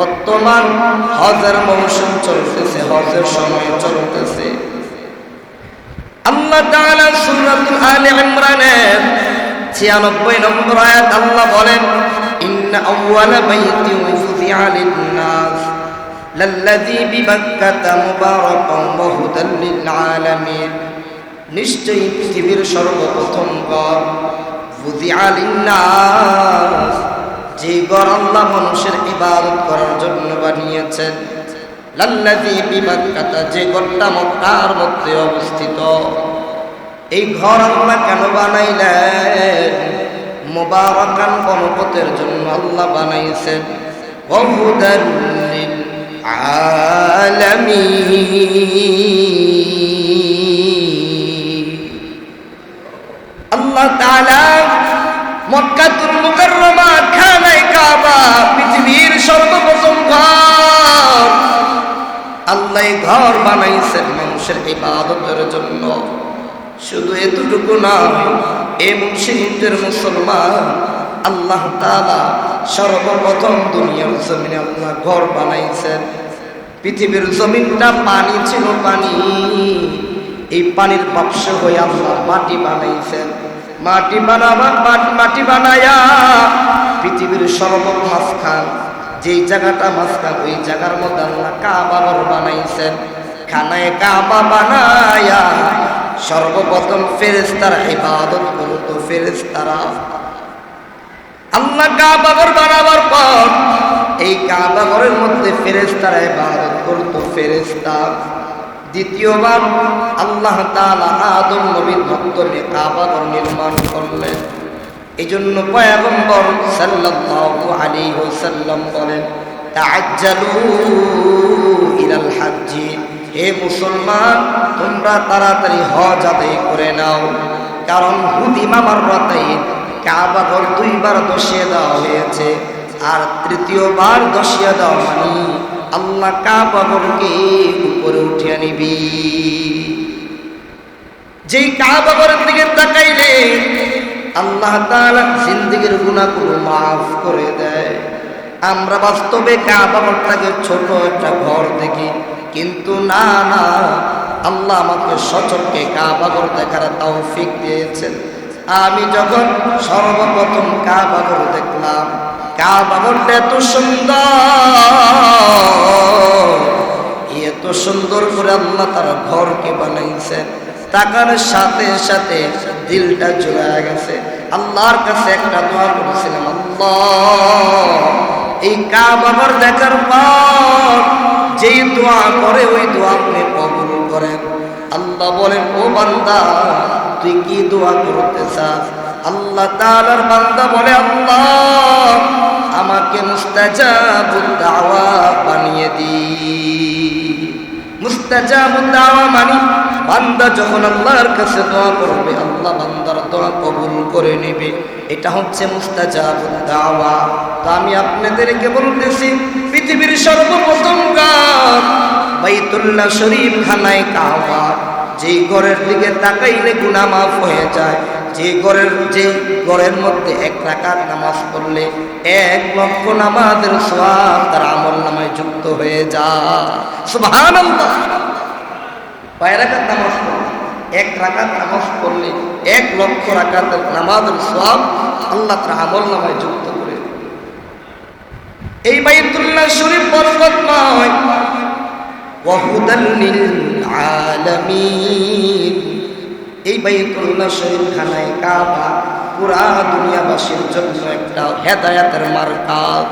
বর্তমান হজের মৌসুম চলতেছে, হজের সময় চলতেছে। আল্লাহ তাআলা সূরাতুল আলে ইমরানের 96 নম্বর আয়াত আল্লাহ বলেন, ইন্না আউওয়ালা বাইতিন ফুজিআ লিন-নাস, লাল্লাযী বিবাক্কাতা মুবারাকান ওয়া হুদাল লিল-আলামিন। নিশ্চয়ই পৃথিবীর সর্বপ্রথম ঘর ফুজিআ লিন-নাস। যে ঘর আল্লাহ মানুষের ইবাদত করার জন্য বানিয়েছেন। লাল্লাযী বিবাক্কাতা যে ঘরটা মক্কার মধ্যে অবস্থিত। এই ঘর আল্লাহ কেন বানাইলেন? মোবারকান গণপতের জন্য আল্লাহ বানাইছেন। আলামিন। আল্লাহ খানায় কাবা পৃথিবীর সর্বপ্রথম ঘর। আল্লাহ ঘর বানাইছেন মানুষের ইবাদতের জন্য। শুধু এতটুকু নয় এ মুসলিমদের মুসলমান, আল্লাহ তাআলা সর্বপ্রথম দুনিয়ার জমিনে আল্লাহ ঘর বানাইছেন। পৃথিবীর জমিনটা পানি ছিল পানি। এই পানির বাক্স হয়ে আল্লাহ মাটি বানাইছেন। মাটি বানাবা মাটি- মাটি বানায়া পৃথিবীর সর্বমাঝখান যেই জায়গাটা মাঝখান, ওই জায়গার মধ্যে আল্লাহ কাবা ঘর বানাইছেন। খানায় কাবা বানায়া সর্বপ্রথম ফেরেস্তারা ইবাদত করতো ফেরেস্তারা আল্লাহ কাবাগর বানাবার পর এই কাবাগরের মধ্যে ফেরেস্তারা ইবাদত করত ফেরেস্তা দ্বিতীয়বার আল্লাহ তাআলা আদম নবীর মাধ্যমে কাবাগর নির্মাণ করলেন। এই জন্য পয়গম্বর সাল্লাল্লাহু আলাইহি ওয়াসাল্লাম বলেন, তাআজ্জালু ইলাল হে মুসলমান, তোমরা তাড়াতাড়ি হজ আদায় করে নাও। কারণ হুদি মামার রাতাই কাবা ঘর দুইবার দশিয়ে দেওয়া হয়েছে, আর তৃতীয়বার দশিয়ে দেওয়া মানে আল্লাহ কাবা ঘরকে উপরে উঠিয়ে নিবি। যেই কাবা ঘরের দিকে তাকাইলে আল্লাহ তাআলা জিন্দেগির গুনাহগুলো মাফ করে দেয়। আমরা বাস্তবে কাবা ঘরটাকে ছোট একটা ঘর দেখি, কিন্তু না না, আল্লাহ আমাকে সচককে কাবা ঘর দেখার ফিক দিয়েছেন। আমি যখন সর্বপ্রথম কাবা ঘর দেখলাম, কাবা ঘরটা এত সুন্দর। এত সুন্দর করে আল্লাহ তার ঘরকে বানাইছেন। তাকার সাথে সাথে দিলটা জোড়া গেছে। আল্লাহর কাছে একটা দোয়া করেছিলাম, আল্লাহ, এই কাবাবার দেখার পর যেই দোয়া করে, ওই দোয়া আপনি কবুল করেন। আল্লাহ বলেন, ও বান্দা, তুই কি দোয়া করতে চাস? আল্লাহ তাআলার বান্দা বলে, আল্লাহ, আমাকে মুস্তাজাবুদ দাওয়া বানিয়ে দি। মুস্তাজাবুদ দাওয়া মানে বান্দা যখন আল্লাহর কাছে দোয়া করবে, আল্লাহ বান্দার দোয়া কবুল করে নেবে। এটা হচ্ছে মুস্তাজাবুদ দাওয়া। তো আমি আপনাদেরকে বলতেছি, পৃথিবীর সর্বপ্রথম গান বাইতুল্লাহ শরীফ খানায় কাবা। যেই ঘরের দিকে তাকাইলে গুনাহ মাফ হয়ে যায়। যে ঘরের যে ঘরের মধ্যে এক রাকাত নামাজ পড়লে এক লক্ষ নামাজের সওয়াব তার আমল নামায় যুক্ত হয়ে যায়। সুবহানাল্লাহ। কয় রাকাত নামাজ এক রাকাত নামাজ পড়লে এক লক্ষ রাকাতের নামাজের সওয়াব আল্লাহ তার আমল নামায় যুক্ত করে। এই বাইতুল্লাহ শরীফ বরকতময়। এই বাইতুল্লাহ শরীফ খানায় কাবা পুরা দুনিয়াবাসীর জন্য একটা হেদায়াতের মার্কাজ।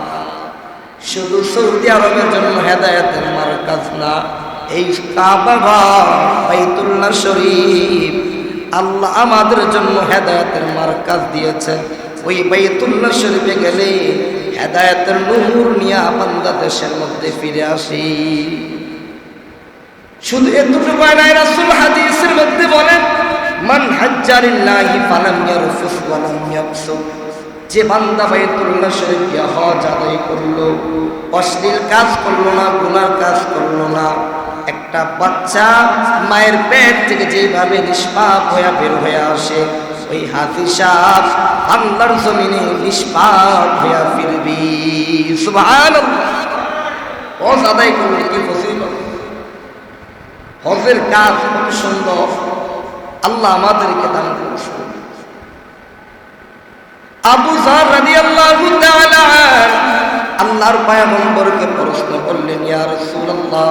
শুধু সৌদি আরবের জন্য হেদায়াতের মার্কাজ না এই কাবা বাইতুল্লাহ শরীফ আল্লাহ আমাদের জন্য হেদায়াতের মার্কাজ দিয়েছেন ওই বাইতুল্লাহ শরীফে গেলে হেদায়াতের নূর নিয়ে বাংলাদেশের মধ্যে ফিরে আসি। শুধু এতটুকু নাই, রাসূল হাদিসের মধ্যে বলেন, মান হাজ্জারিল্লাহি ফালাম ইয়ারফুস ওয়া লাম যে বান্দা বাইতুল্লাহ শরীফ গিয়ে হজ আদায় করল, অশ্লীল কাজ করল না, গুনার কাজ করল না একটা বাচ্চা মায়ের পেট থেকে যেভাবে নিষ্পাপ হয়ে বের হয়ে আসে, ওই হাতি সাপ আল্লাহর জমিনে নিষ্পাপ হয়ে ফিরবি। সুবহানাল্লাহ। হজ আদায় করলে কি ফজিল হজের কাজ কত সুন্দর। আল্লাহ আমাদেরকে দান করেছে আবু জার রাদিয়াল্লাহু তাআলা আল্লাহর পয়গম্বরকে প্রশ্ন করলেন, ইয়া রাসূলুল্লাহ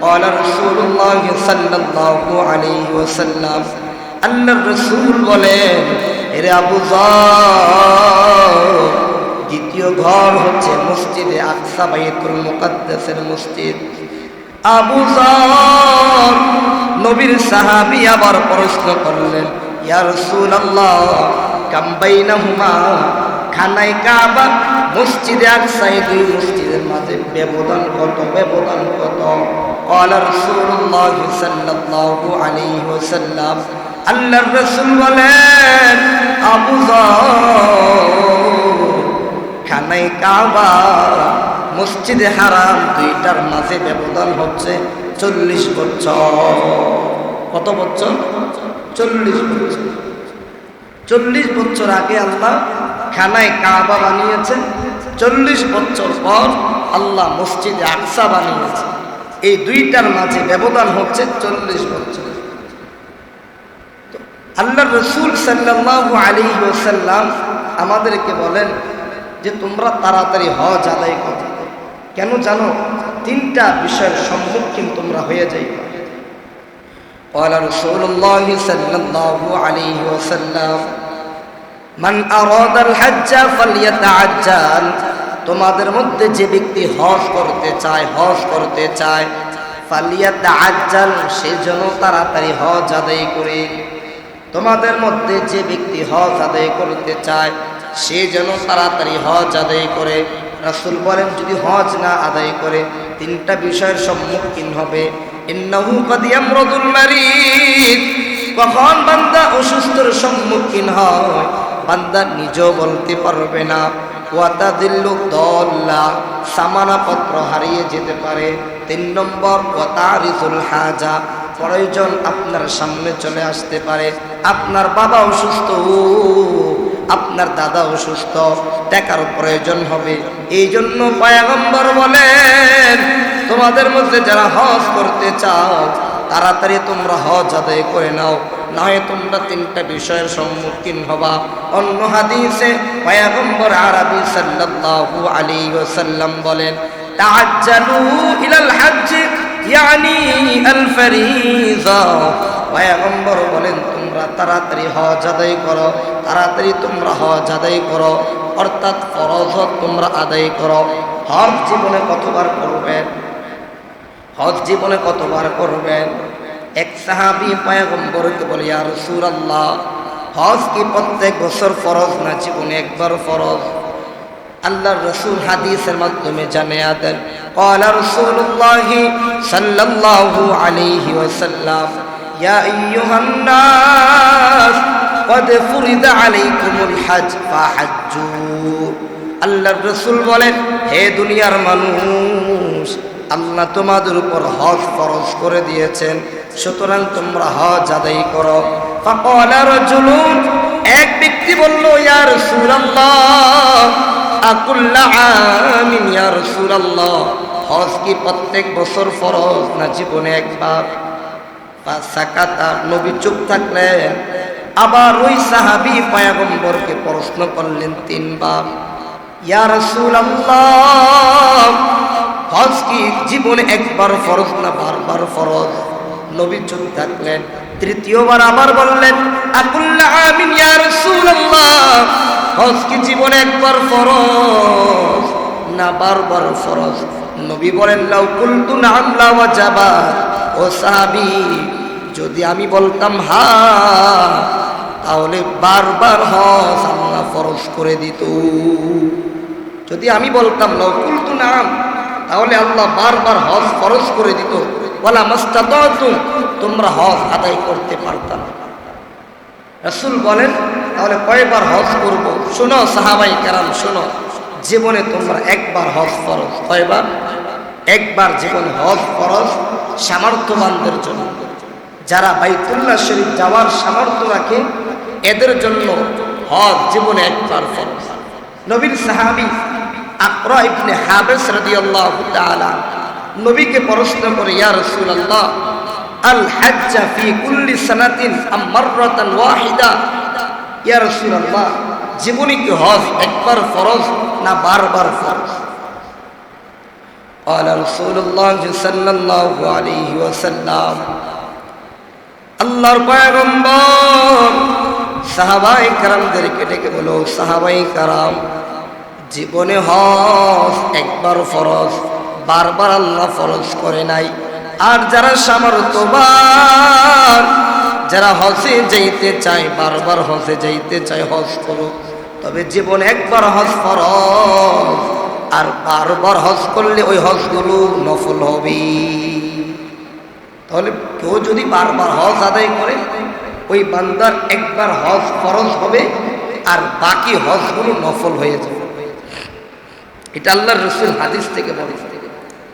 قال رسول الله صلى الله عليه وسلم আল্লাহ রসুল বলেন এরে আবু জার দ্বিতীয় ঘর হচ্ছে মসজিদে আকসা বাইতুল মুকাদ্দাসের মসজিদ আবু জার নবীর সাহাবী আবার প্রশ্ন করলেন ইয়া রাসূলুল্লাহ কাম বাইনাহুমা খানায় কাবা মসজিদে আকসায় দুই মসজিদের মাঝে ব্যবধান কত ব্যবধান কত قال رسول الله صلى الله عليه وسلم আল্লাহর রাসূল বলেন আবু জার খানায় কাবা মসজিদে হারাম দুইটার মাঝে ব্যবধান হচ্ছে চল্লিশ বছর কত বছর চল্লিশ বছর চল্লিশ বছর আগে আল্লাহ খানায় কাবা বানিয়েছেন চল্লিশ বছর পর আল্লাহ মসজিদে আকসা বানিয়েছে এই দুইটার মাঝে ব্যবধান হচ্ছে চল্লিশ বছর আল্লাহ রসুল সাল্লাহ আলী ওসাল্লাম আমাদেরকে বলেন যে তোমরা তাড়াতাড়ি হজ আদায় করো কেন জানো তিনটা বিষয়ের সম্মুখীন তোমরা হয়ে যাই قال رسول الله صلى الله عليه وسلم من أراد الحج فليتعجل তোমাদের মধ্যে যে ব্যক্তি হজ করতে চায় হজ করতে চায়, ফালিয়াত আজ্জাল, সে যেন তাড়াতাড়ি হজ আদায় করে। তোমাদের মধ্যে যে ব্যক্তি হজ আদায় করতে চায়, সে যেন তাড়াতাড়ি হজ আদায় করে। রাসুল বলেন, যদি হজ না আদায় করে, তিনটা বিষয়ের সম্মুখীন হবে। কখন বান্দা অসুস্থর সম্মুখীন হয়, বান্দা নিজেও বলতে পারবে না। ওয়াতা দিল্লু দল্লা সামানাপত্র হারিয়ে যেতে পারে। তিন নম্বর, ওয়াতারিজুল হাজা, প্রয়োজন আপনার সামনে চলে আসতে পারে। আপনার বাবা অসুস্থ আপনার দাদা অসুস্থ টাকার প্রয়োজন হবে। এই জন্য পায়াগম্বর বলেন, তোমাদের মধ্যে যারা হজ করতে চাও, তাড়াতাড়ি তোমরা হজ আদায় করে নাও। নয় তোমরা তিনটা বিষয়ের সম্মুখীন হবা। অন্য হাদিসে পয়াগম্বর আরবি সাল্লাল্লাহু আলাইহি ওয়াসাল্লাম বলেন, তাআজ্জালু ইলাল হজ্জ, ইয়ানি আল ফরিজা। পয়াগম্বর বলেন, তোমরা তাড়াতাড়ি হজ আদায় করো, তাড়াতাড়ি তোমরা হজ আদায় করো, অর্থাৎ ফরজ তোমরা আদায় করো। হজ জীবনে কতবার করবেন? হজ জীবনে কতবার করবেন? এক সাহাবি পয়গম্বরকে বলে আর সুর আল্লাহ হজ কি প্রত্যেক বছর ফরজ না জীবনে একবার ফরজ আল্লাহ রসুল হাদিসের মাধ্যমে জানিয়ে দেন قال رسول الله صلى الله عليه وسلم يا أيها الناس قد فرض عليكم الحج فحجوا আল্লাহর রসুল বলেন হে দুনিয়ার মানুষ আল্লাহ তোমাদের উপর হজ ফরজ করে দিয়েছেন সুতরাং তোমরা হজ আদায় করো। এক ব্যক্তি বলল ইয়ার সুরাল্লাহ হজ কি প্রত্যেক বছর ফরজ না জীবনে একবার? বা সাকাতা নবী চুপ থাকলেন। আবার ওই সাহাবি পায়াগম্বরকে প্রশ্ন করলেন তিনবার ইয়ার সুরাল্লাহ হজ কি জীবনে একবার ফরজ না বারবার ফরজ? নবী চুপ থাকলেন তৃতীয়বার আবার বললেন, আকুল্লা কি জীবনে একবার ফরজ? না, বারবার ফরজ। নবী বলেন, লাউ কুলতু নাম লাও যাবা ও সাহাবী, যদি আমি বলতাম, হা, তাহলে বারবার হজ আল্লাহ ফরজ করে দিত। যদি আমি বলতাম, লাউ কুলতু নাম, তাহলে আল্লাহ বারবার হজ ফরজ করে দিত। বলা মাস্তাতু তোমরা হজ আদায় করতে পারতাম রসুল বলেন, তাহলে কয়বার হজ করব? শোনো সাহাবাই কারাম, শোনো। জীবনে তোমরা একবার হজ ফরজ কয়বার? একবার জীবনে হজ ফরজ সামর্থ্যবানদের জন্য। যারা বাইতুল্লাহ শরীফ যাওয়ার সামর্থ্য রাখে, এদের জন্য হজ জীবনে একবার ফরজ। নবীর সাহাবি আকরা হাবেস রাদিয়াল্লাহু তাআলা নবীকে প্রশ্ন করে ইয়া রাসূলুল্লাহ আল হাজ্জ ফি কুল্লি সানাতিন আম মাররাতান ওয়াহিদা ইয়া রাসূলুল্লাহ জীবনে কি হজ একবার ফরজ না বারবার ফরজ قال رسول الله صلى الله عليه وسلم আল্লাহর পয়গম্বর সাহাবাই কারামদেরকে ডেকে বলো সাহাবাই কারাম জীবনে হজ একবার ফরজ বারবার আল্লাহ ফরজ করে নাই। আর যারা সামর্থ্যবান, যারা হজে যাইতে চায়, বারবার হজে যাইতে চায়, হজ করো। তবে জীবন একবার হজ ফরজ, আর বারবার হজ করলে ওই হজগুলো নফল হবে। তাহলে কেউ যদি বারবার হজ আদায় করে, ওই বান্দার একবার হজ ফরজ হবে, আর বাকি হজগুলো নফল হয়ে যাবে। এটা আল্লাহর রসুল হাদিস থেকে বলে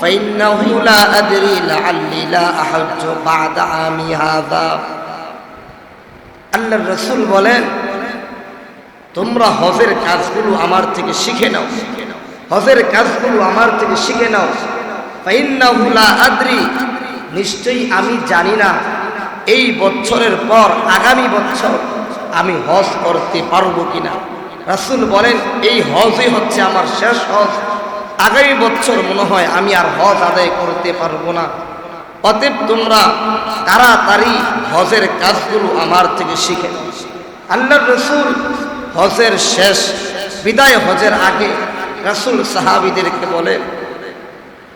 ফাইন্নাহু লা আদরি লাআল্লি লা আহজ্জু বা'দা আমি হাযা আল্লাহর রাসূল বলেন, তোমরা হজের কাজগুলো আমার থেকে শিখে নাও। হজের কাজগুলো আমার থেকে শিখে নাও। ফাইন্নাহু লা আদরি নিশ্চয়ই আমি জানি না, এই বছরের পর, আগামী বছর আমি হজ করতে পারব কিনা? রাসুল বলেন, এই হজই হচ্ছে আমার শেষ হজ। আগামী বছর মনে হয় আমি আর হজ আদায় করতে পারব না। অতএব তোমরা তাড়াতাড়ি হজের কাজগুলো আমার থেকে শিখে আল্লাহ রসুল হজের শেষ, বিদায় হজের আগে রাসুল সাহাবিদেরকে বলেন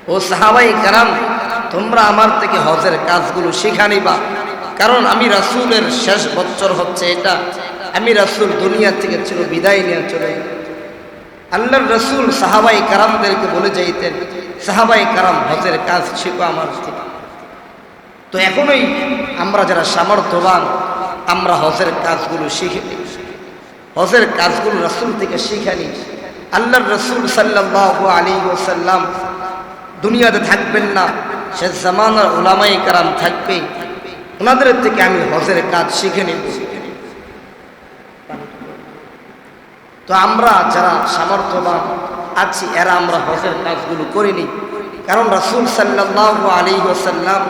ও সাহাবাই কারাম, তোমরা আমার থেকে হজের কাজগুলো শিখা নিবা। কারণ আমি রাসুলের শেষ বছর হচ্ছে এটা। আমি রাসুল দুনিয়া থেকে ছিল বিদায় নিয়ে চলে আল্লাহর রসুল সাহাবাই কারামদেরকে বলে যাইতেন, সাহাবাই কারাম, হজের কাজ শিখো আমার তো এখনোই আমরা যারা সামর্থ্যবান, আমরা হজের কাজগুলো শিখে নিই। হজের কাজগুলো রসুল থেকে শিখে নিই। আল্লাহর রসুল সাল্লাহ আলী ওসাল্লাম দুনিয়াতে থাকবেন না, সে জামানার ওলামাই কারাম থাকবে। ওনাদের থেকে আমি হজের কাজ শিখে নিব। তো আমরা যারা সামর্থ্যবান আছি, এরা আমরা হজের কাজগুলো করিনি। কারণ রাসুল সাল্লাহ আলী ওসাল্লাম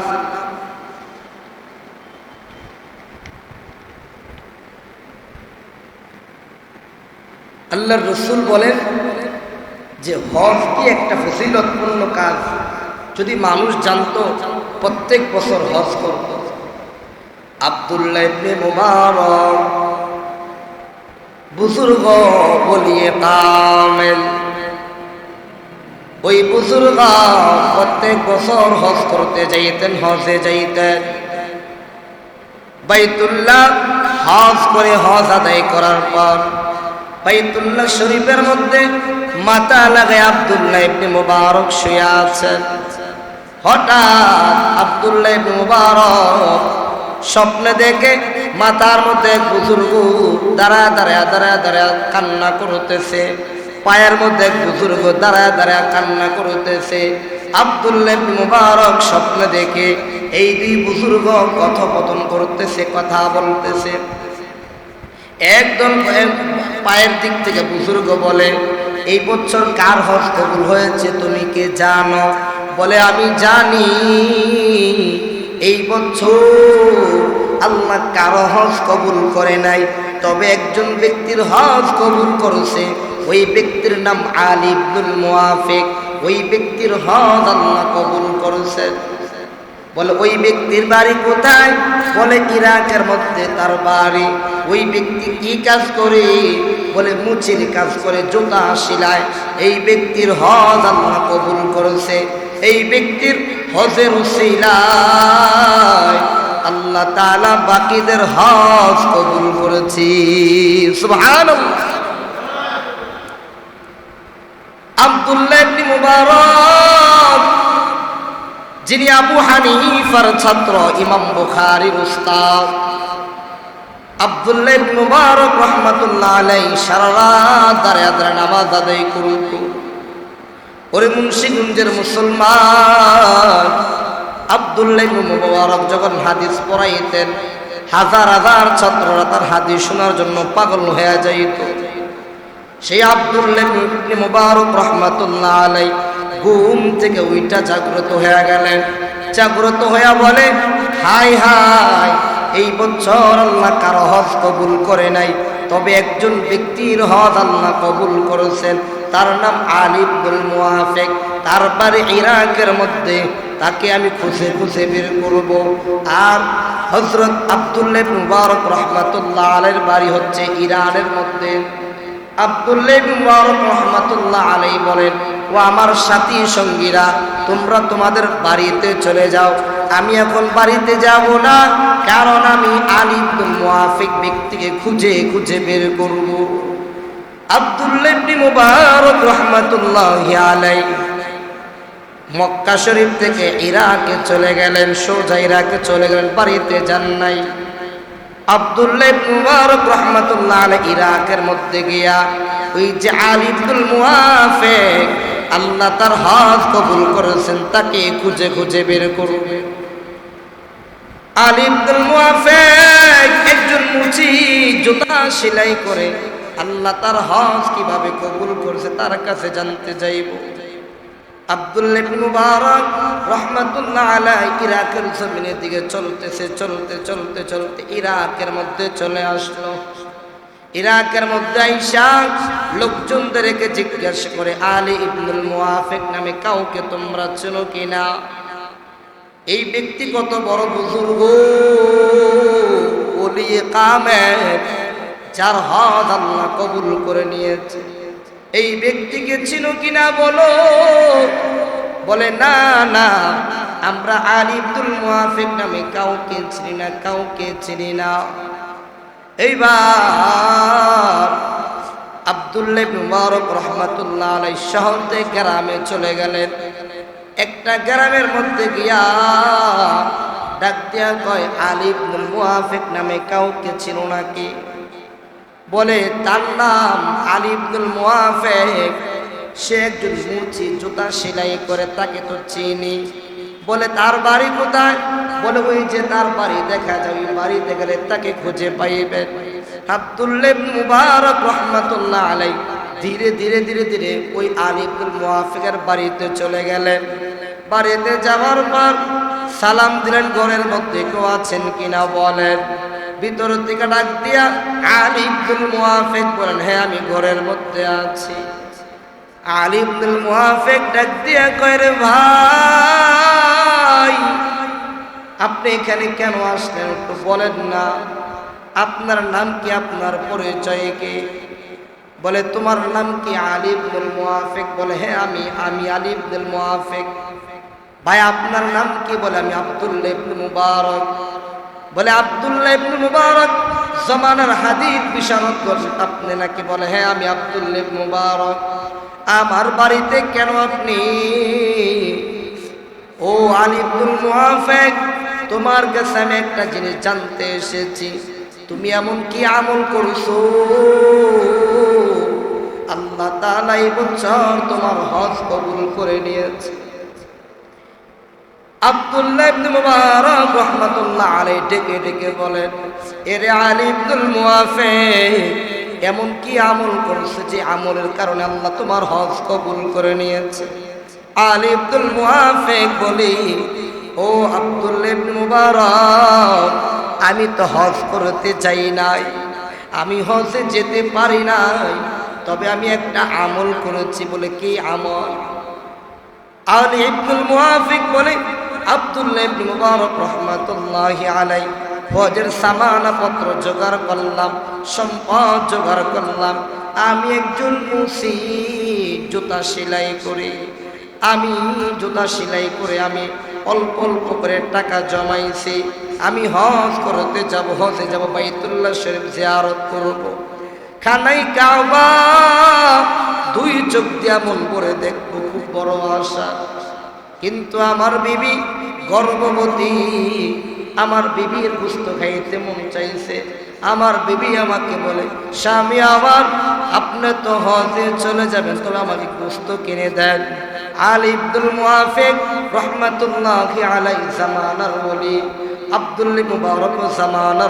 আল্লাহর রসুল বলেন যে হজ কি একটা ফসিলতপূর্ণ কাজ। যদি মানুষ জানতো প্রত্যেক বছর হজ করত। আবদুল্লাহ মুবারক বুজুর্গ বলিয়ে কামেল। ওই বুজুর্গ প্রত্যেক বছর হজ করতে যাইতেন, হজে যাইতেন বাইতুল্লাহ হজ করে হজ আদায় করার পর বাইতুল্লাহ শরীফের মধ্যে মাথা লাগে আবদুল্লাহ ইবনে মুবারক শুয়ে আছেন হঠাৎ আবদুল্লাহ ইবনে মুবারক স্বপ্নে দেখে মাথার মধ্যে বুজুর্গ দাঁড়া দাঁড়া দাঁড়া দাঁড়া কান্না করতেছে। পায়ের মধ্যে বুজুর্গ দাঁড়া দাঁড়া কান্না করতেছে। আবদুল্লাহ মুবারক স্বপ্নে দেখে এই দুই বুজুর্গ কথোপকথন করতেছে, কথা বলতেছে। একদম পায়ের দিক থেকে বুজুর্গ বলে, এই বছর কার হজ কবুল হয়েছে তুমি কে জানো? বলে, আমি জানি, এই বছর আল্লাহ কারও হজ কবুল করে নাই। তবে একজন ব্যক্তির হজ কবুল করেছে, ওই ব্যক্তির নাম আলিবুল মুআফিক। ওই ব্যক্তির হজ আল্লাহ কবুল করেছে। বলে, ওই ব্যক্তির বাড়ি কোথায়? বলে, ইরাকের মধ্যে তার বাড়ি। ওই ব্যক্তি কি কাজ করে? বলে, মুচির কাজ করে, জোতা শিলায় এই ব্যক্তির হজ আল্লাহ কবুল করেছে। এই ব্যক্তির হজের উসিলায় আল্লাহ তাআলা বাকিদের হজ কবুল করেছি। মুবারক, যিনি আবু হানিফার ছাত্র, ইমাম বুখারীর উস্তাদ। আব্দুল্লাহ মুবারক রাহমাতুল্লাহ আলাইহি সারা রাত দাঁড়িয়ে দাঁড়িয়ে নামাজ আদায় করত। ওরে মুন্সিগঞ্জের মুসলমান আব্দুল্লাহ মুবারক যখন হাদিস পড়াইতেন, হাজার হাজার ছাত্ররা তার হাদিস শোনার জন্য পাগল হয়ে যাইত। সেই আব্দুল্লাহ মুবারক রহমাতুল্লাহ আলাই ঘুম থেকে ওইটা জাগ্রত হয়ে গেলেন। জাগ্রত হয়ে বলে, হাই হাই, এই বছর আল্লাহ কারও হজ কবুল করে নাই, তবে একজন ব্যক্তির হজ আল্লাহ কবুল করেছেন। তার নাম আলিবুল মুআফিক। তার বাড়ি ইরাকের মধ্যে। তাকে আমি খুঁজে খুঁজে বের করব। আর হজরত আব্দুল্লাহ ইবনে মুবারক রহমাতুল্লাহ আলাইহির বাড়ি হচ্ছে ইরানের মধ্যে। আব্দুল্লাহ মুবারক রহমাতুল্লাহ আলাই বলেন, ও আমার সাথী সঙ্গীরা, তোমরা তোমাদের বাড়িতে চলে যাও। আমি এখন বাড়িতে যাব না, কারণ আমি আলিবুল মুআফিক ব্যক্তিকে খুঁজে খুঁজে বের করব। মক্কা শরীফ থেকে ইরাকে চলে গেলেন, সোজা ইরাকে চলে গেলেন, বাড়িতে যান নাই। আব্দুল্লাহ মুবারক রহমাতুল্লাহ ইরাকের মধ্যে গিয়া ওই যে মুআফিক, আল্লাহ তার হজ কবুল করেছেন, তাকে খুঁজে খুঁজে বের করবে আলিবুল মুআফিক একজন মুচি জুতা সেলাই করে আল্লাহ তার হজ কীভাবে কবুল করছে তার কাছে জানতে যাইব আব্দুল্লাহ মুবারক রহমাতুল্লাহ আলাই ইরাকের দিকে চলতেছে, চলতে চলতে চলতে ইরাকের মধ্যে চলে আসলো। ইরাকের মধ্যে লোকজনদেরকে জিজ্ঞাসা করে নামে কাউকে তোমরা চেনো কিনা? এই ব্যক্তি কত বড় বুজুর্গ কামের যার হদ আল্লাহ কবুল করে নিয়েছে। এই ব্যক্তিকে চিনো কিনা বলো? বলে, না না, আমরা আলিবুল মুআফিক নামে কাউকে চিনি না, কাউকে চিনি না। এইবার আব্দুল্লাহ মুবারক রহমাতুল্লাহ আলাই শহর থেকে গ্রামে চলে গেলেন। একটা গ্রামের মধ্যে গিয়া ডাক দিয়া কয় আলিবুল মুআফিক নামে কাউকে চিনো নাকি? বলে, তার নাম আলিবুল মুআফিক। সে একজন মুচি জুতা সেলাই করে তাকে তো চিনি। বলে, তার বাড়ি কোথায়? বলে, ওই যে তার বাড়ি, দেখা ওই বাড়িতে গেলে তাকে খুঁজে পাইবেন আব্দুল্লাহ মুবারক রহমাতুল্লাহ আলাই ধীরে ধীরে ধীরে ধীরে ওই আলিবুল মুআফিকের বাড়িতে চলে গেলেন। বাড়িতে যাওয়ার পর সালাম দিলেন, ঘরের মধ্যে কেউ আছেন কিনা? বলেন ভিতর থেকে ডাক দিয়া আলিবুল মুআফিক বলেন হ্যাঁ আমি ঘরের মধ্যে আছি। আলিবুল মুআফিক ডাক দিয়া কয়, রে ভাই, আপনি এখানে কেন আসলেন? একটু বলেন না। আপনার নাম কি, আপনার পরিচয় কি? বলে, তোমার নাম কি? আলিবুল মুআফিক বলে হ্যাঁ আমি আমি আলিবুল মুআফিক। ভাই, আপনার নাম কি? বলে, আমি আব্দুল্লাহ ইবনে মুবারক। বলে আব্দুল্লাহ ইবনে মুবারক জমানার হাদিস বিশারদ করছেন আপনি নাকি বলে হ্যাঁ আমি আব্দুল্লাহ মুবারক। আমার বাড়িতে কেন আপনি? ও আলিবুল মুআফিক, তোমার কাছে আমি একটা জিনিস জানতে এসেছি। তুমি এমন কি আমল করছ? আল্লাহ তাআলা এই বছর তোমার হজ কবুল করে নিয়েছে। আব্দুল্লাহ ডেকে বলেন, এরে এমন কি আমল করছে যে আমলের কারণে আল্লাহ তোমার হজ কবুল করে নিয়েছে? আলী ইবনুল বলি, ও আব্দুল্লাহ মুবারক, আমি তো হজ করতে চাই নাই, আমি হজে যেতে পারি নাই, তবে আমি একটা আমল করেছি বলে কি আমল? আলী ইবনুল মুআফিক বলে আব্দুল্লাহ জোগাড় করলাম, সম্পদ জোগাড় করলাম। আমি একজন জুতা সেলাই করে, আমি জুতা সেলাই করে আমি অল্প অল্প করে টাকা জমাইছি। আমি হজ করতে যাব, হজে যাব, বাইতুল্লাহ শরীফ জিয়ারত করব। খানাই কাবা, দুই চোখ দিয়া মন করে দেখব, খুব বড় আশা। কিন্তু আমার বিবি গর্ভবতী। আমার বিবির গুস্ত খাইতে মন চাইছে। আমার বিবি আমাকে বলে, স্বামী আমার, আপনি তো হজে চলে যাবেন, তবে আমাকে গুস্ত কিনে দেন। আলী আব্দুল মুআফিক রহমাতুল্লাহ আলাই জামানার বলি আব্দুল মুবারক জামানার